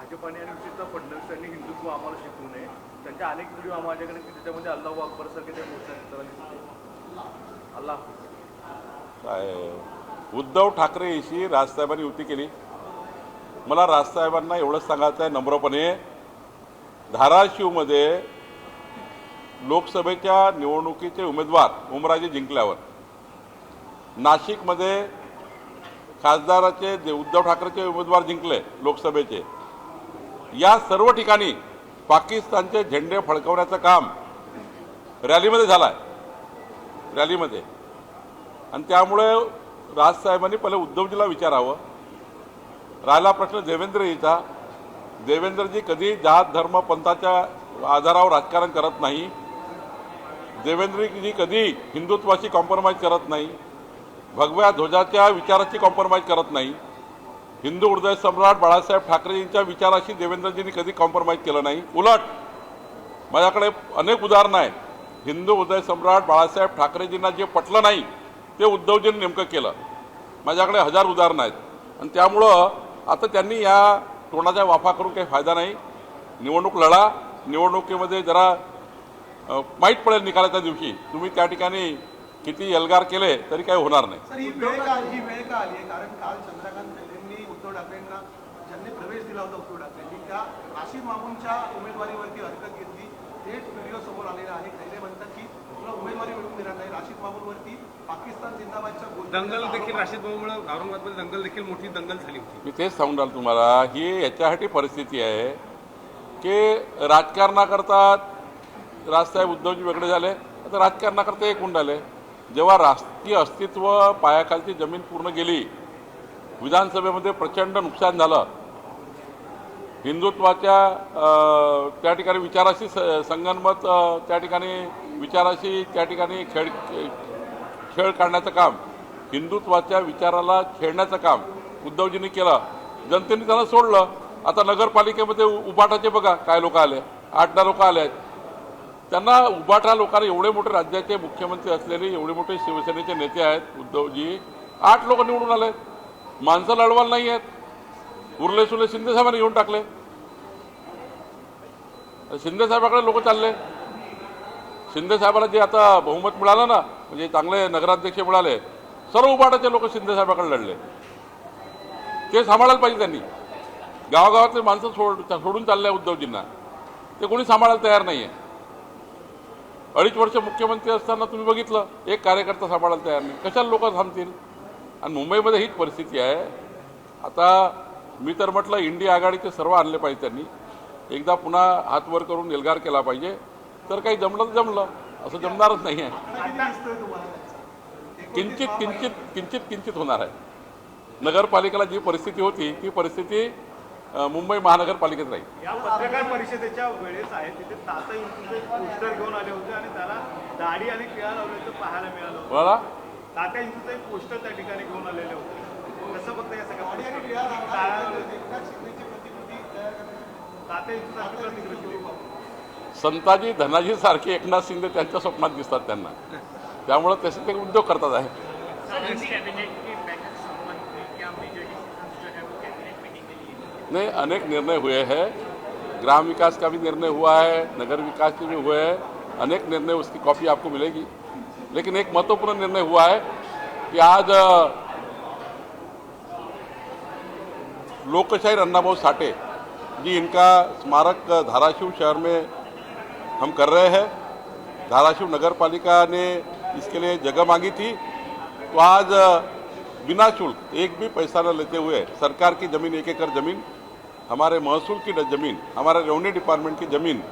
भाजपाने आणि विशेषतः फडणवीसांनी हिंदुत्व आम्हाला शिकवू नये. त्यांच्या अनेक व्हिडिओ माझ्याकडे की त्याच्यामध्ये अल्लाह अकबर सारखे घोषणा अल्लाह काय उद्धव ठाकरेशी राजसाहेबांनी युती केली. मला राजसाहेबांना एवढंच सांगायचं आहे नम्रपणे. धाराशिवमध्ये लोकसभेच्या निवडणुकीचे उमेदवार उमराजे जिंकल्यावर नाशिकमध्ये खासदाराचे जे उद्धव ठाकरेचे उमेदवार जिंकले लोकसभेचे या सर्व ठिकाणी पाकिस्तानचे झेंडे फडकवण्याचं काम रॅलीमध्ये झालं आहे रॅलीमध्ये. आणि त्यामुळे राजसाहेबांनी पहिले उद्धवजीला विचारावं. राहिला प्रश्न देवेंद्रजीचा. देवेंद्रजी कधी जात धर्म पंथाच्या आधारावर राजकारण करत नाही. देवेंद्रजी कधी हिंदुत्वाशी कॉम्प्रोमाइज करत नाही. भगव्या ध्वजाच्या विचाराची कॉम्प्रोमाइज करत नाही. हिंदू हृदय सम्राट बाळासाहेब ठाकरेजींच्या विचाराशी देवेंद्रजींनी कधी कॉम्प्रोमाइज केलं नाही. उलट माझ्याकडे अनेक उदाहरणं आहेत. हिंदू हृदय सम्राट बाळासाहेब ठाकरेजींना जे पटलं नाही ते उद्धवजींनी नेमकं केलं. माझ्याकडे हजार उदाहरणं आहेत. आणि त्यामुळं आता त्यांनी या तोंडाच्या वाफा करून काही फायदा नाही. निवडणूक लढा. निवडणुकीमध्ये जरा माहीत पडेल निकालाच्या दिवशी. तुम्ही त्या ठिकाणी किती एल्गार केले तरी काही होणार नाही. उद्धव ठाकरेंना ज्यांनी प्रवेश दिला होता उद्धव ठाकरेंनी त्या राशीद मामूनच्या उमेदवारीवरती हरकत घेतली. थेट व्हिडिओ समोर आलेला आहे. खैरे म्हणतात की तुला उमेदवारी मिळून देणार नाही. राशीद मामूनवरती पाकिस्तान जिंदाबादच्या दंगल देखील. राशीद भाऊमुळे औरंगाबादमध्ये दंगल देखील मोठी दंगल झाली होती. मी तेच सांगून राहिलो तुम्हाला ही याच्यासाठी परिस्थिती आहे की राजकारणाकरता राजसाहेब उद्धवजी वेगळे झाले. आता राजकारणाकरता एक होऊन राहिले जेव्हा राजकीय अस्तित्व पायाखालची जमीन पूर्ण गेली विधानसभेमध्ये प्रचंड नुकसान झालं. हिंदुत्वाच्या त्या ठिकाणी विचाराशी संगणमत संगनमत त्या ठिकाणी विचाराशी त्या ठिकाणी खेळ खेळ काढण्याचं काम हिंदुत्वाच्या विचाराला खेळण्याचं काम उद्धवजींनी केलं. जनतेने त्याला सोडलं. आता नगरपालिकेमध्ये उ- उबाटाचे बघा काय लोक आले. आठ दहा लोक आले आहेत. त्यांना उबाटा लोकांना एवढे मोठे राज्याचे मुख्यमंत्री असलेले एवढे मोठे शिवसेनेचे नेते आहेत उद्धवजी. आठ लोक निवडून आले माणसं लढवाल नाही आहेत. उरले सुरले शिंदे साहेबांनी घेऊन टाकले. शिंदे साहेबाकडे लोक चालले. शिंदे साहेबांना जे आता बहुमत मिळालं ना म्हणजे चांगले नगराध्यक्ष मिळाले सर्व उपाटाचे लोक शिंदे साहेबाकडे लढले. ते सांभाळायला पाहिजे त्यांनी. गावागावातले माणसं सोड सोडून चालले उद्धवजींना. ते कोणी सांभाळायला तयार नाही आहे अडीच वर्ष मुख्यमंत्री असताना तुम्ही बघितलं एक कार्यकर्ता सांभाळायला तयार नाही. कशाला लोक थांबतील? आणि मुंबईमध्ये हीच परिस्थिती आहे. आता मी तर म्हटलं इंडिया आघाडीचे सर्व आणले पाहिजे त्यांनी. एकदा पुन्हा हात वर करून एल्गार केला पाहिजे. तर काही जमलं तर जमलं. असं जमणारच नाही आहे? किंचित किंचित किंचित किंचित होणार आहे. नगरपालिकेला जी परिस्थिती होती ती परिस्थिती मुंबई महानगरपालिकेत राहील. या पत्रकार परिषदेच्या वेळेस आहे तिथे ताता पोस्टर घेऊन आले होते आणि त्याला दाढी आणि पाहायला मिळालं तात्या इंटूचं एक पोस्टर त्या ठिकाणी घेऊन आलेले होते. कसं बघता या सगळ्या संताजी धनाजी सारखे एकनाथ शिंदे त्यांच्या स्वप्नात दिसतात त्यांना. त्यामुळे तसे ते उद्योग करतात आहे? नहीं अनेक निर्णय हुए हैं. ग्राम विकास का भी निर्णय हुआ है नगर विकास के भी हुए हैं. अनेक निर्णय उसकी कॉपी आपको मिलेगी. लेकिन एक महत्वपूर्ण निर्णय हुआ है कि आज लोकशाही अन्नाभाऊ साठे जी इनका स्मारक धाराशिव शहर में हम कर रहे हैं। धाराशिव नगर पालिका ने इसके लिए जगह मांगी थी। तो आज बिना शुल्क, एक भी पैसा न लेते हुए सरकार की ज़मीन, एक एकड़ ज़मीन, हमारे महसूल की ज़मीन, हमारे रेवन्यू डिपार्टमेंट की ज़मीन